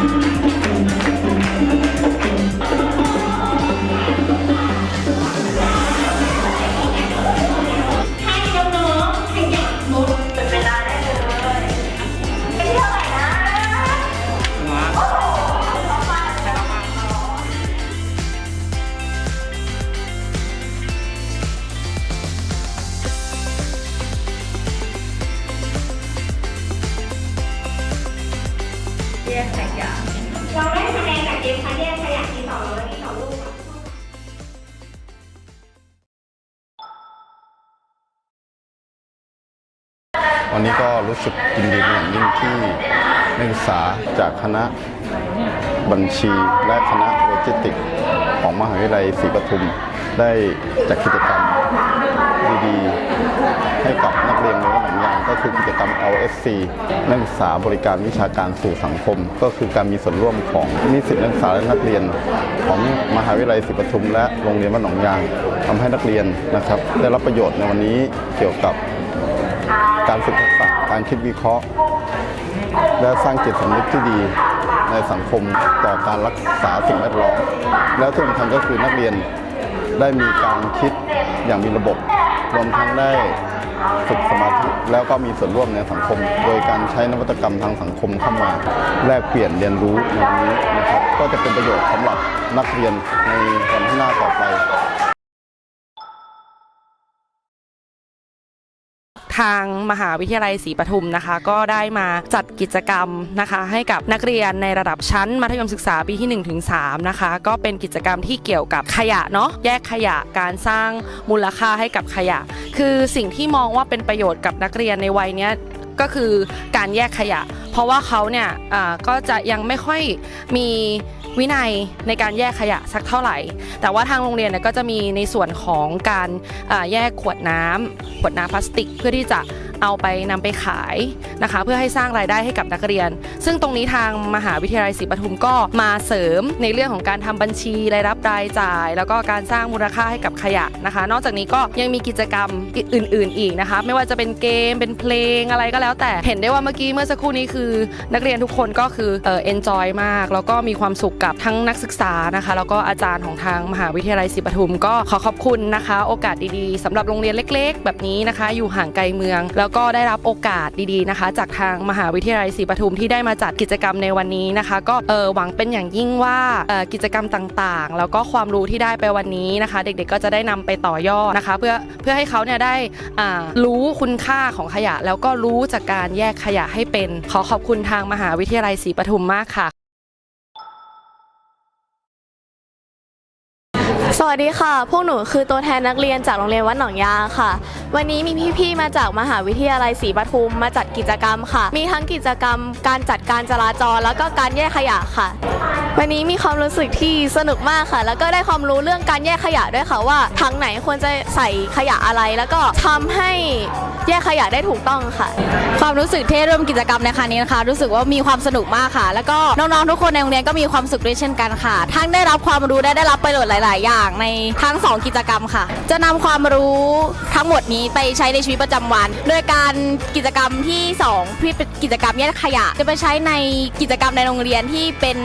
ให้ วันนี้ก็รู้สึกยินดีเป็นอย่างยิ่งที่นักศึกษาจากคณะบัญชีและคณะโลจิสติกของมหาวิทยาลัยศรีปทุม ได้จัดกิจกรรมดีๆให้กับนักเรียนในวัดหนองยางก็คือกิจกรรม LSC นักศึกษาบริการวิชาการสู่สังคม ก็คือการมีส่วนร่วมของนิสิตนักศึกษาและนักเรียนของมหาวิทยาลัยศรีปทุม และโรงเรียนวัดหนองยางทำให้นักเรียนนะครับได้รับประโยชน์ในวันนี้เกี่ยวกับ การฝึกทักษะการคิดวิเคราะห์ และสร้างจิตสำนึกที่ดีในสังคมต่อการรักษาสิ่งแวดล้อม แล้วที่สำคัญก็คือนักเรียนได้มีการคิดอย่างมีระบบรวมทั้งได้ฝึกสมาธิแล้วก็มีส่วนร่วมในสังคม โดยการใช้นวัตกรรมทางสังคมเข้ามาแลกเปลี่ยนเรียนรู้ในนนี้นะครับก็จะเป็นประโยชน์สำหรับนักเรียนในวันข้างหน้าต่อไป ทางมหาวิทยาลัยศรีปทุมนะคะ ก็ได้มาจัดกิจกรรมนะคะ ให้กับนักเรียนในระดับชั้นมัธยมศึกษาปีที่1ถึง3นะคะก็เป็นกิจกรรมที่เกี่ยวกับขยะเนาะแยกขยะการสร้างมูลค่าให้กับขยะ คือสิ่งที่มองว่าเป็นประโยชน์กับนักเรียนในวัยเนี้ยก็คือการแยกขยะ เพราะว่าเขาเนี่ยอ่าก็จะยังไม่ค่อยมี วินัยในการแยกขยะสักเท่าไหร่ แต่ว่าทางโรงเรียนก็จะมีในส่วนของการแยกขวดน้ำขวดน้ำพลาสติกเพื่อที่จะ เอาไปนำไปขายนะคะ เพื่อให้สร้างรายได้ให้กับนักเรียน ซึ่งตรงนี้ทางมหาวิทยาลัยศรีปทุมก็มาเสริมในเรื่องของการทำบัญชีรายรับรายจ่าย แล้วก็การสร้างมูลค่าให้กับขยะนะคะ นอกจากนี้ก็ยังมีกิจกรรมอื่น ๆ อีกนะคะ ไม่ว่าจะเป็นเกมเป็นเพลงอะไรก็แล้ว แต่เห็นได้ว่าเมื่อกี้เมื่อสักครู่นี้คือนักเรียนทุกคนก็คือเออ enjoy มาก แล้วก็มีความสุขกับทั้งนักศึกษานะคะ แล้วก็อาจารย์ของทางมหาวิทยาลัยศรีปทุม ก็ขอขอบคุณนะคะ โอกาสดีๆสำหรับโรงเรียนเล็ก ๆ แบบนี้นะคะ อยู่ห่างไกลเมืองแล้วก็ได้รับโอกาสดีๆนะคะ จากทางมหาวิทยาลัยศรีปทุมที่ได้มาจัดกิจกรรมในวันนี้นะคะ ก็เออหวังเป็นอย่างยิ่งว่าเออกิจกรรมต่างๆ แล้วก็ความรู้ที่ได้ไปวันนี้นะคะ เด็กๆก็จะได้นำไปต่อยอดนะคะ เพื่อเพื่อให้เขาเนี่ยได้อ่ารู้คุณค่าของขยะ แล้วก็รู้จากการแยกขยะให้เป็น ขอขอบคุณทางมหาวิทยาลัยศรีปทุมมากค่ะ สวัสดีค่ะ พวกหนูคือตัวแทนนักเรียนจากโรงเรียนวัดหนองยางค่ะ วันนี้มีพี่ๆ มาจากมหาวิทยาลัยศรีปทุมมาจัดกิจกรรมค่ะ มีทั้งกิจกรรม การจัดการจราจร แล้วก็การแยกขยะค่ะ วันนี้มีความรู้สึกที่สนุกมากค่ะ แล้วก็ได้ความรู้เรื่องการแยกขยะด้วยค่ะว่าถังไหนควรจะใส่ขยะอะไร แล้วก็ทำให้ แยกขยะได้ถูกต้องค่ะ ความรู้สึกที่ร่วมกิจกรรมในครั้งนี้นะคะ รู้สึกว่ามีความสนุกมากค่ะ แล้วก็น้องๆทุกคนในโรงเรียนก็มีความสุขด้วยเช่นกันค่ะ ทั้งได้รับความรู้และได้รับประโยชน์หลาย ๆ อย่างในทั้งสองกิจกรรมค่ะ จะนำความรู้ทั้งหมดนี้ไปใช้ในชีวิตประจำวัน โดยการกิจกรรมที่สองที่เป็นกิจกรรมแยกขยะ จะไปใช้ในกิจกรรมในโรงเรียนที่เป็น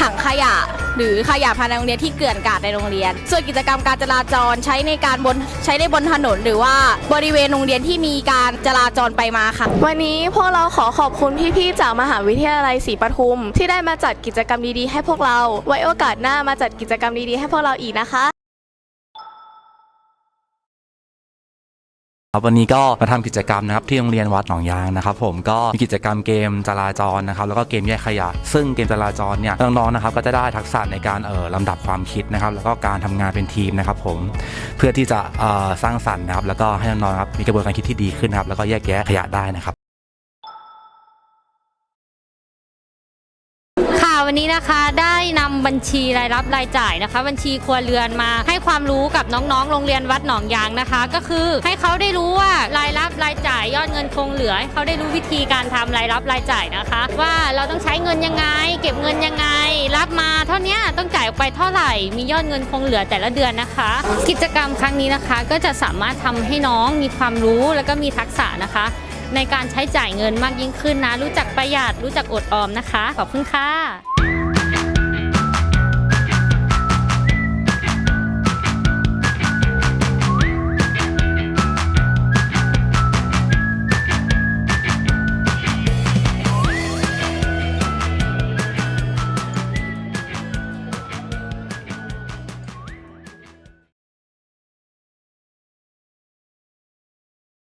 ถังขยะ หรือขยะภายในโรงเรียนที่เกลื่อนกลาดในโรงเรียน ส่วนกิจกรรมการจราจรใช้ในการบนใช้ในบนถนน หรือว่าบริเวณโรงเรียนที่มีการจราจรไปมาค่ะ วันนี้พวกเราขอขอบคุณพี่ๆจากมหาวิทยาลัยศรีปทุม ที่ได้มาจัดกิจกรรมดีๆให้พวกเรา ไว้โอกาสหน้ามาจัดกิจกรรมดีๆให้พวกเราอีกนะคะ ครับวันนี้ก็มาทำกิจกรรมนะครับที่โรงเรียนวัดหนองยางนะครับผมก็มีกิจกรรมเกมจราจรนะครับแล้วก็เกมแยกขยะ ซึ่งเกมจราจรเนี่ยน้องๆนะครับก็จะได้ทักษะในการเอ่อลำดับความคิดนะครับแล้วก็การทำงานเป็นทีมนะครับผมเพื่อที่จะเอ่อสร้างสรรค์นะครับแล้วก็ให้น้องๆครับมีกระบวนการคิดที่ดีขึ้นนะครับแล้วก็แยกแยะขยะได้นะครับ ค่ะ วันนี้นะคะได้นำบัญชีรายรับรายจ่ายนะคะ บัญชีครัวเรือนมาให้ความรู้กับน้องๆ โรงเรียนวัดหนองยางนะคะ ก็คือให้เขาได้รู้ว่ารายรับรายจ่ายยอดเงินคงเหลือให้เขาได้รู้วิธีการทำรายรับรายจ่ายนะคะ ว่าเราต้องใช้เงินยังไง เก็บเงินยังไง รับมาเท่านี้ต้องจ่ายออกไปเท่าไหร่ มียอดเงินคงเหลือแต่ละเดือนนะคะ กิจกรรมครั้งนี้นะคะก็จะสามารถทำให้น้องมีความรู้แล้วก็มีทักษะนะคะในการใช้จ่ายเงินมากยิ่งขึ้นนะ รู้จักประหยัดรู้จักอดออมนะคะ ขอบคุณค่ะ